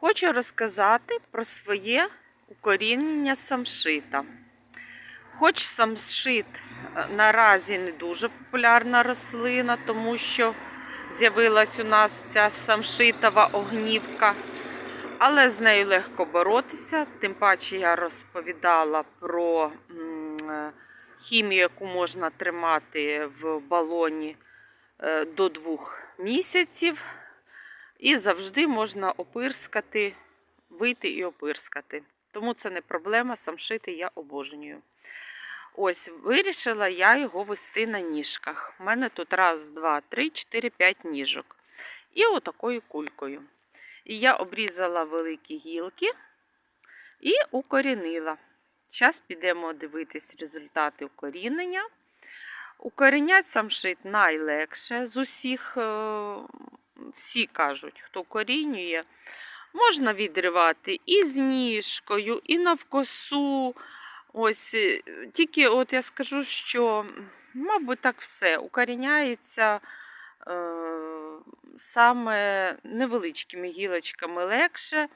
Хочу розказати про своє укорінення самшита. Хоч самшит е, наразі не дуже популярна рослина, тому що з'явилась у нас ця самшитова огнівка, але з нею легко боротися. Тим паче я розповідала про е, хімію, яку можна тримати в балоні е, до двох місяців. І завжди можна опирскати, вийти і опирскати. Тому це не проблема, самшити я обожнюю. Ось, вирішила я його вести на ніжках. У мене тут раз, два, три, чотири, п'ять ніжок. І отакою кулькою. І я обрізала великі гілки і укорінила. Зараз підемо дивитись результати укорінення. Укорінять самшит найлегше з усіх, е, всі кажуть, хто корінює. Можна відривати і з ніжкою, і навкосу. Ось, е, тільки от я скажу, що, мабуть, так все укоріняється е, саме невеличкими гілочками легше.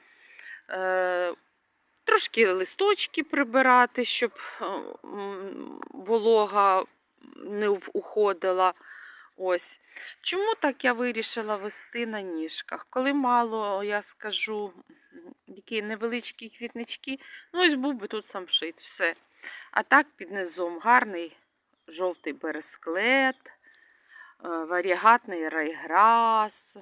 Е, трошки листочки прибирати, щоб е, волога не уходила. Ось. Чому так я вирішила вести на ніжках? Коли мало, я скажу, такі невеличкі квітнички, ну ось був би тут самшит, все. А так під низом гарний жовтий бересклет, е, варігатний райграс,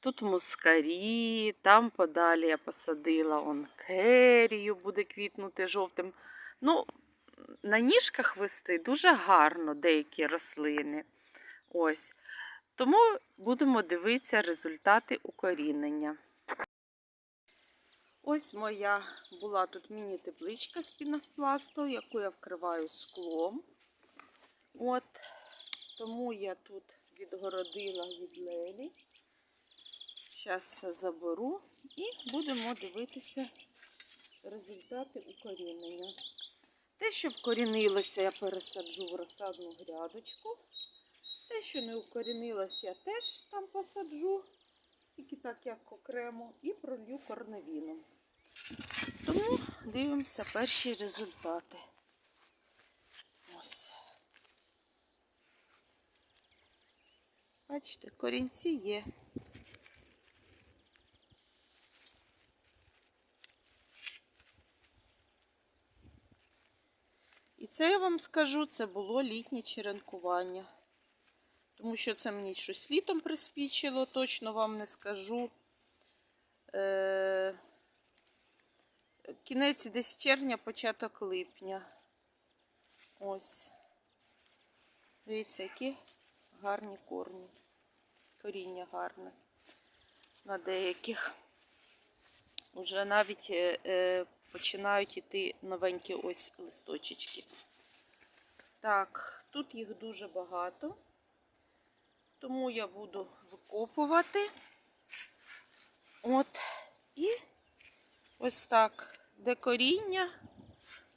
тут мускарі, там подалі я посадила он керію, буде квітнути жовтим. Ну, на ніжках вести дуже гарно деякі рослини. Ось. Тому будемо дивитися результати укорінення. Ось моя була тут міні-тепличка з пінопласту, яку я вкриваю склом. От. Тому я тут відгородила від лелі. Зараз заберу і будемо дивитися результати укорінення. Те, що вкорінилося, я пересаджу в розсадну грядочку. Те, що не укорінилося, я теж там посаджу, тільки так як окремо, і пролью корневіном. Тому дивимося перші результати. Ось. Бачите, корінці є. І це я вам скажу, це було літнє черенкування. Тому що це мені щось літом приспічило, точно вам не скажу. Е... Кінець десь червня, початок липня. Ось. Дивіться, які гарні корні. Коріння гарне. На деяких. Уже навіть е, е, починають іти новенькі ось листочечки. Так, тут їх дуже багато. Тому я буду викопувати. От. І ось так, де коріння,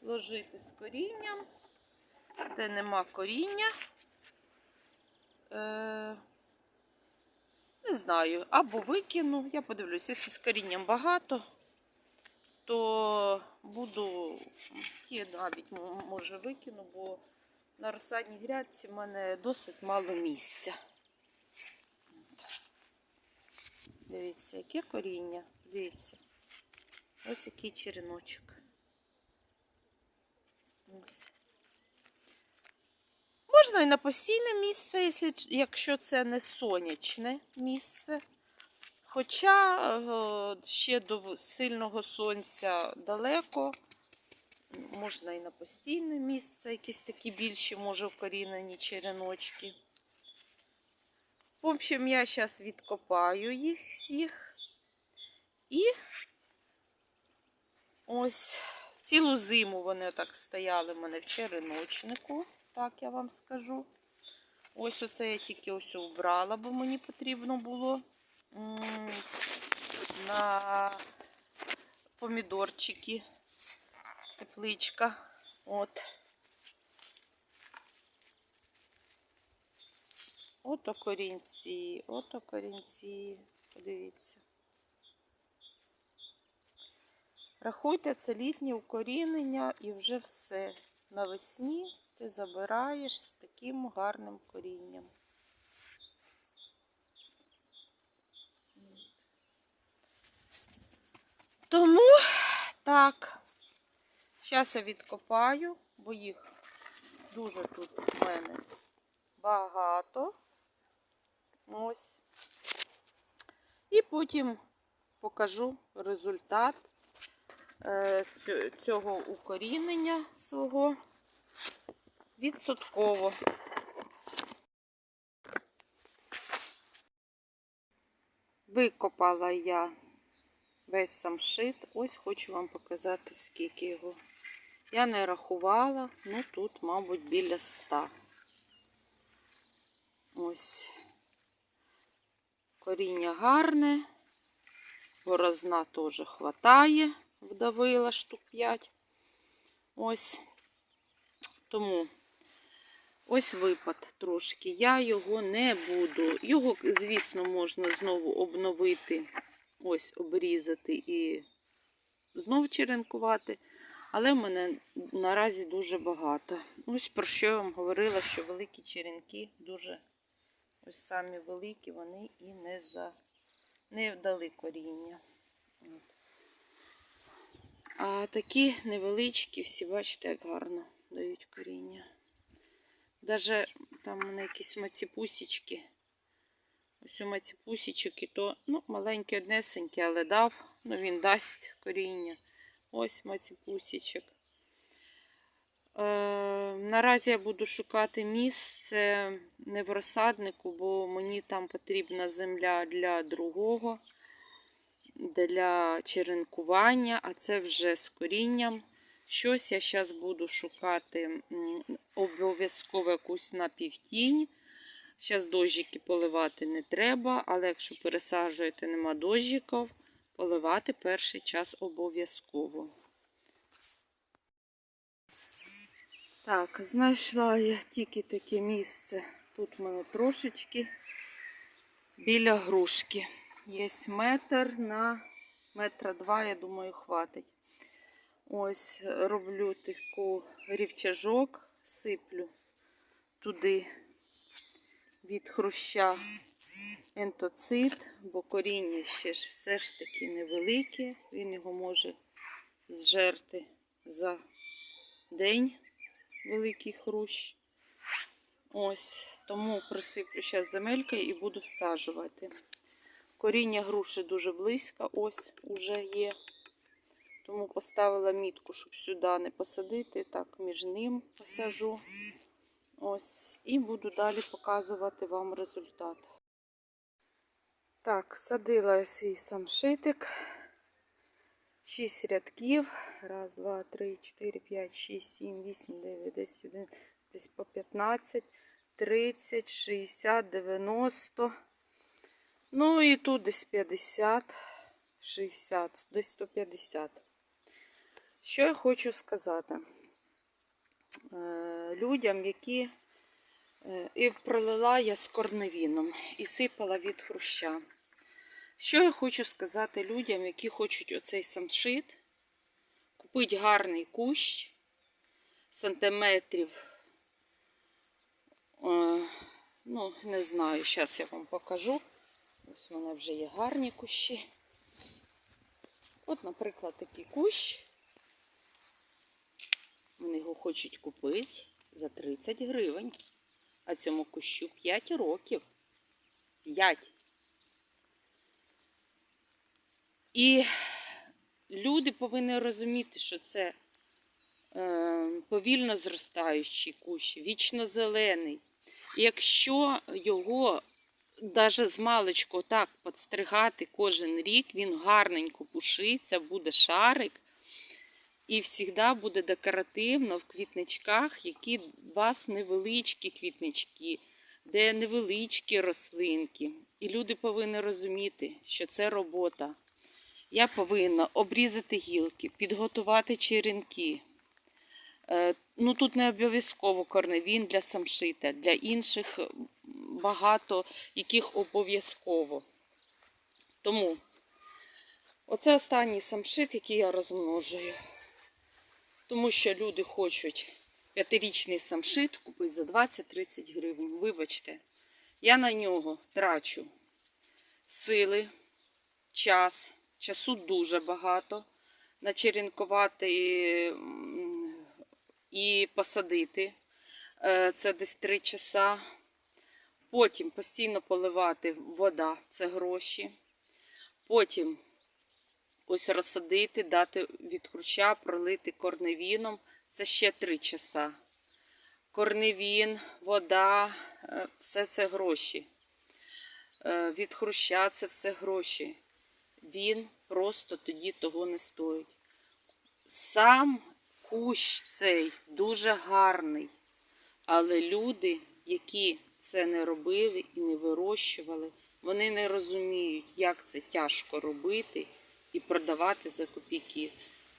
ложити з корінням, де нема коріння. Е, не знаю, або викину, я подивлюся, якщо з корінням багато, то буду, я навіть може викину, бо на розсадній грядці в мене досить мало місця. Дивіться, яке коріння. Дивіться. Ось який череночок. Ось. Можна і на постійне місце, якщо- це не сонячне місце. Хоча ще до сильного сонця далеко. Можна і на постійне місце, якісь такі більші, може, вкорінені череночки. В общем, я зараз відкопаю їх всіх. І ось цілу зиму вони так стояли в мене в череночнику, так я вам скажу. Ось оце я тільки ось убрала, бо мені потрібно було на помідорчики. Тепличка. От. Ото корінці, ото корінці. Подивіться. Рахуйте, це літнє укорінення і вже все. Навесні ти забираєш з таким гарним корінням. Тому так, зараз я відкопаю, бо їх дуже тут в мене багато. Ось. І потім покажу результат е, цього укорінення свого відсотково. Викопала я весь самшит. Ось хочу вам показати, скільки його. Я не рахувала, ну тут, мабуть, біля ста. Ось. Коріння гарне, борозна теж хватає, вдавила штук 5. Ось. Тому ось випад трошки. Я його не буду. Його, звісно, можна знову обновити, ось обрізати і знову черенкувати. Але в мене наразі дуже багато. Ось про що я вам говорила, що великі черенки дуже ось самі великі, вони і не за не дали коріння. От. А такі невеличкі, всі бачите, як гарно дають коріння. Даже там у мене якісь маціпусічки. Ось у маціпусічок і то, ну, маленький однесенький, але дав, ну він дасть коріння. Ось маціпусічок. Е, наразі я буду шукати місце не в розсаднику, бо мені там потрібна земля для другого, для черенкування, а це вже з корінням. Щось я зараз буду шукати обов'язково якусь напівтінь. Зараз дощики поливати не треба, але якщо пересаджуєте, нема дощиків, поливати перший час обов'язково. Так, знайшла я тільки таке місце. Тут в мене трошечки біля грушки. Є метр на метра два, я думаю, хватить. Ось роблю таку рівчажок, сиплю туди від хруща ентоцит, бо коріння ще ж все ж таки невелике. Він його може зжерти за день великий хрущ. Ось, тому присиплю зараз земелькою і буду всаджувати. Коріння груші дуже близько, ось уже є. Тому поставила мітку, щоб сюди не посадити. Так, між ним посажу. Ось, і буду далі показувати вам результат. Так, всадила я свій самшитик. 6 рядків. Раз, два, три, чотири, п'ять, шість, сім, вісім, дев'ять, десять, один, десь по 15, 30, 60, 90. Ну і тут десь 50, 60, десь 150. Що я хочу сказати? Е, Людям, які е, і пролила я з корневіном і сипала від хруща. Що я хочу сказати людям, які хочуть оцей самшит, купити гарний кущ сантиметрів, е, ну, не знаю, зараз я вам покажу. Ось у мене вже є гарні кущі. От, наприклад, такий кущ. Вони його хочуть купити за 30 гривень. А цьому кущу 5 років. 5. І люди повинні розуміти, що це е, повільно зростаючий кущ, вічно зелений. Якщо його навіть з маличку так підстригати кожен рік, він гарненько пушиться, буде шарик. І завжди буде декоративно в квітничках, які у вас невеличкі квітнички, де невеличкі рослинки. І люди повинні розуміти, що це робота. Я повинна обрізати гілки, підготувати черенки. Е, Ну, тут не обов'язково корневін для самшита, для інших багато яких обов'язково. Тому Оце останній самшит, який я розмножую. Тому що люди хочуть п'ятирічний самшит купити за 20-30 гривень. Вибачте, я на нього трачу сили, час, часу дуже багато. Начерінкувати м, і посадити. Е, Це десь 3 часа. Потім постійно поливати вода, це гроші. Потім ось розсадити, дати від хруща, пролити корневіном. Це ще 3 часа. Корневін, вода, е, все це гроші. Е, Від хруща це все гроші. Він просто тоді того не стоїть. Сам кущ цей дуже гарний. Але люди, які це не робили і не вирощували, вони не розуміють, як це тяжко робити і продавати за копійки.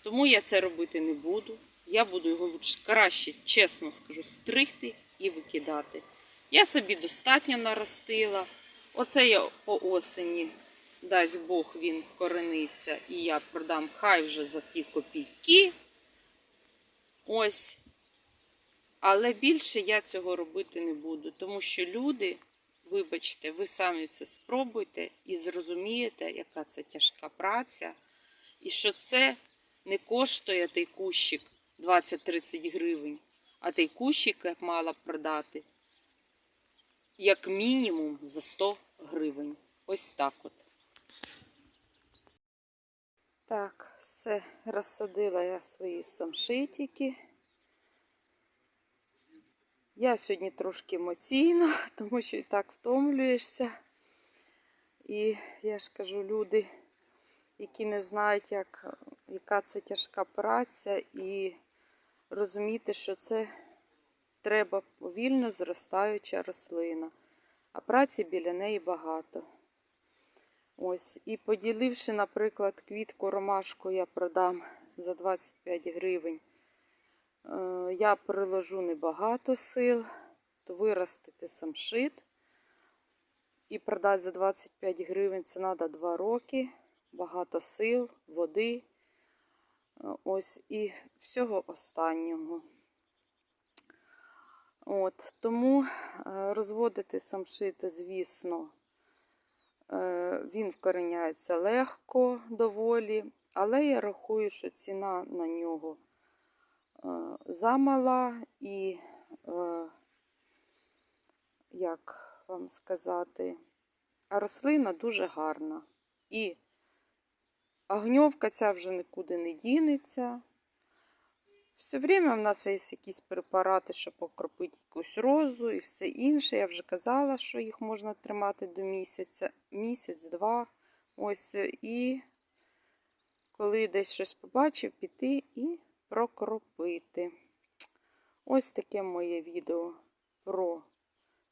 Тому я це робити не буду. Я буду його краще, чесно скажу, стригти і викидати. Я собі достатньо наростила. Оце я по осені, дасть Бог, він вкорениться, і я продам хай вже за ті копійки. Ось. Але більше я цього робити не буду, тому що люди, вибачте, ви самі це спробуйте і зрозумієте, яка це тяжка праця, і що це не коштує той кущик 20-30 гривень, а той кущик я мала б продати як мінімум за 100 гривень. Ось так от. Так, все, розсадила я свої самшитики. Я сьогодні трошки емоційна, тому що і так втомлюєшся. І я ж кажу, люди, які не знають, як, яка це тяжка праця, і розуміти, що це треба повільно зростаюча рослина, а праці біля неї багато. Ось, і поділивши, наприклад, квітку ромашку я продам за 25 гривень. Е, Я приложу небагато сил, то виростити самшит і продати за 25 гривень це треба 2 роки, багато сил, води. Е, Ось і всього останнього. От, тому е, розводити самшити, звісно, е, він вкореняється легко доволі, але я рахую, що ціна на нього е, замала і, е, як вам сказати, рослина дуже гарна. І огньовка ця вже нікуди не дінеться. Все время в нас є якісь препарати, щоб окропити якусь розу і все інше. Я вже казала, що їх можна тримати до місяця, місяць-два. Ось і коли десь щось побачив, піти і прокропити. Ось таке моє відео про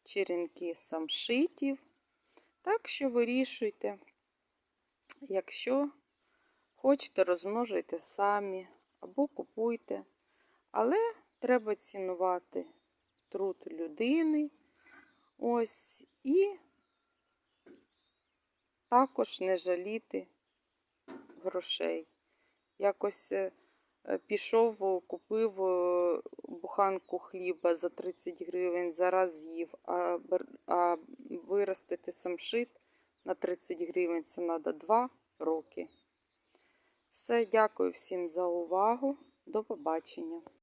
черенки самшитів. Так що вирішуйте, якщо хочете, розмножуйте самі або купуйте. Але треба цінувати труд людини. Ось і також не жаліти грошей. Якось е, пішов, купив е, буханку хліба за 30 гривень, зараз з'їв, а, а виростити самшит на 30 гривень це треба 2 роки. Все, дякую всім за увагу. До побачення.